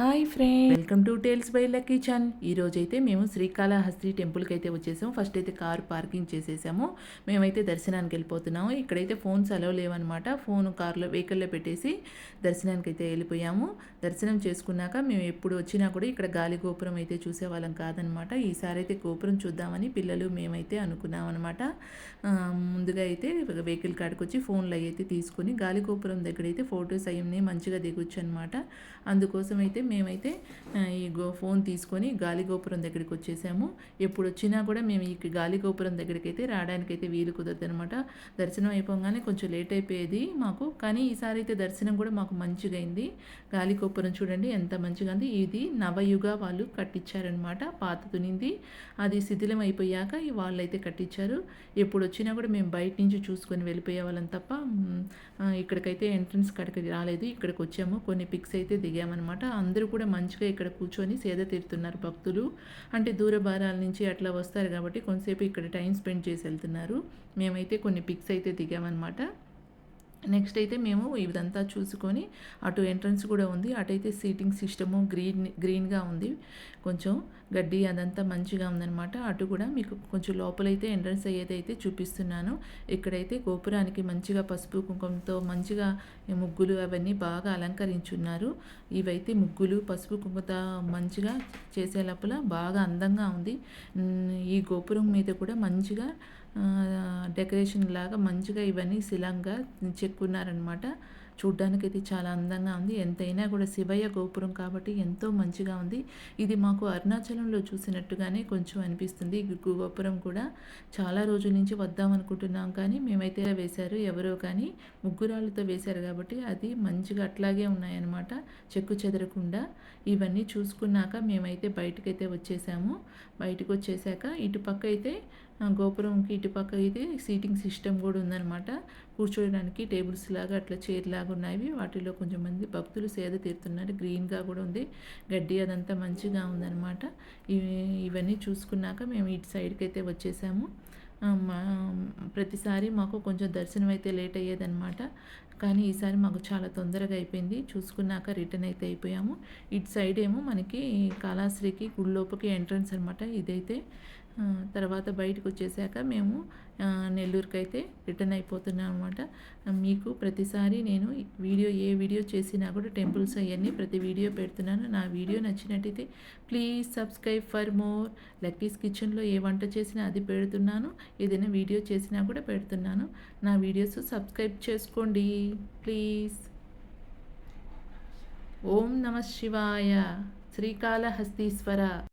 Hi friend. Welcome to tales by Lucky ఛాన్ ఈరోజు అయితే మేము శ్రీకాళహస్తి టెంపుల్కి అయితే వచ్చేసాము. ఫస్ట్ అయితే కారు పార్కింగ్ చేసేసాము. మేమైతే దర్శనానికి వెళ్ళిపోతున్నాము. ఇక్కడైతే ఫోన్స్ అలవ్ లేవన్నమాట ఫోన్ కారులో వెహికల్లో పెట్టేసి దర్శనానికి అయితే వెళ్ళిపోయాము. దర్శనం చేసుకున్నాక మేము ఎప్పుడు వచ్చినా కూడా ఇక్కడ గాలి గోపురం అయితే చూసేవాళ్ళం కాదనమాట. ఈసారి అయితే గోపురం చూద్దామని పిల్లలు మేమైతే అనుకున్నాం అనమాట ముందుగా అయితే వెహికల్ కాడికి వచ్చి ఫోన్లు అయితే తీసుకుని గాలి గోపురం దగ్గర అయితే ఫొటోస్ అయ్యి మంచిగా దిగొచ్చు అనమాట అందుకోసం అయితే మేమైతే ఈ గో ఫోన్ తీసుకొని గాలి గోపురం దగ్గరికి వచ్చేసాము. ఎప్పుడు వచ్చినా కూడా మేము ఈ గాలి గోపురం దగ్గరికి అయితే రావడానికి అయితే వీలు కుదరదు అనమాట దర్శనం అయిపోగానే కొంచెం లేట్ అయిపోయేది మాకు. కానీ ఈసారి అయితే దర్శనం కూడా మాకు మంచిగా అయింది గాలి గోపురం చూడండి ఎంత మంచిగా ఉంది ఇది నవయుగ వాళ్ళు కట్టించారనమాట పాత తునింది. అది శిథిలం అయిపోయాక వాళ్ళు అయితే కట్టించారు ఎప్పుడు వచ్చినా కూడా మేము బయట నుంచి చూసుకొని వెళ్ళిపోయే వాళ్ళం తప్ప ఇక్కడికైతే ఎంట్రన్స్ కడికి రాలేదు. ఇక్కడికి వచ్చాము కొన్ని పిక్స్ అయితే దిగామన్నమాట. అందరూ అందరూ కూడా మంచిగా ఇక్కడ కూర్చొని సేద తీరుతున్నారు భక్తులు. అంటే దూర భారాల నుంచి అట్లా వస్తారు కాబట్టి కొంతసేపు ఇక్కడ టైం స్పెండ్ చేసి వెళ్తున్నారు. మేమైతే కొన్ని పిక్స్ అయితే దిగామన్నమాట. నెక్స్ట్ అయితే మేము ఇదంతా చూసుకొని అటు ఎంట్రన్స్ కూడా ఉంది. అటైతే సీటింగ్ సిస్టము గ్రీన్ గ్రీన్గా ఉంది. కొంచెం గడ్డి అదంతా మంచిగా ఉందనమాట అటు కూడా మీకు కొంచెం లోపలైతే ఎంట్రన్స్ అయ్యేదైతే చూపిస్తున్నాను. ఇక్కడైతే గోపురానికి మంచిగా పసుపు కుంకుమతో మంచిగా ముగ్గులు అవన్నీ బాగా అలంకరించున్నారు. ఇవైతే ముగ్గులు పసుపు కుంకుమతో మంచిగా చేసే లోపల బాగా అందంగా ఉంది. ఈ గోపురం మీద కూడా మంచిగా డెకరేషన్ లాగా మంచిగా ఇవన్నీ శిలంగా చెక్కున్నారనమాట చూడ్డానికి అయితే చాలా అందంగా ఉంది. ఎంతైనా కూడా శివయ్య గోపురం కాబట్టి ఎంతో మంచిగా ఉంది. ఇది మాకు అరుణాచలంలో చూసినట్టుగానే కొంచెం అనిపిస్తుంది. గోపురం కూడా చాలా రోజుల నుంచి వద్దాం అనుకుంటున్నాం కానీ మేమైతే వేశారు. ఎవరో కానీ ముగ్గురాళ్ళతో వేశారు కాబట్టి అది మంచిగా అట్లాగే ఉన్నాయన్నమాట. చెక్కు చెదరకుండా. ఇవన్నీ చూసుకున్నాక మేమైతే బయటకైతే వచ్చేసాము. బయటకు వచ్చేసాక ఇటుపక్క అయితే గోపురంకి ఇటుపక్క ఇది సీటింగ్ సిస్టమ్ కూడా ఉందన్నమాట. కూర్చోడానికి టేబుల్స్ లాగా అట్లా చైర్ లాగా ఉన్నాయి. వాటిలో కొంచెం మంది భక్తులు సేద తీరుతున్నారు. గ్రీన్గా కూడా ఉంది. గడ్డి అదంతా మంచిగా ఉందన్నమాట. ఇవన్నీ చూసుకున్నాక మేము ఇటు సైడ్కి అయితే వచ్చేసాము. ప్రతిసారి మాకు కొంచెం దర్శనం అయితే లేట్ అయ్యేదన్నమాట. కానీ ఈసారి మాకు చాలా తొందరగా అయిపోయింది. చూసుకున్నాక రిటర్న్ అయితే అయిపోయాము. ఇటు సైడ్ ఏమో మనకి కాళాశ్రీకి గుళ్ళోపకి ఎంట్రన్స్ అనమాట ఇదైతే తర్వాత బయటకు వచ్చేసాక మేము నెల్లూరుకి అయితే రిటర్న్ అయిపోతున్నాం అనమాట మీకు ప్రతిసారి నేను వీడియో ఏ వీడియో చేసినా కూడా టెంపుల్స్ అవన్నీ ప్రతి వీడియో పెడుతున్నాను. నా వీడియో నచ్చినట్టయితే please subscribe for more. Lucky's కిచెన్లో ఏ వంట చేసినా అది పెడుతున్నాను. ఏదైనా వీడియో చేసినా కూడా పెడుతున్నాను. నా వీడియోస్ సబ్స్క్రైబ్ చేసుకోండి. ప్లీజ్. ఓం నమ శివాయ. శ్రీకాళహస్తీశ్వర.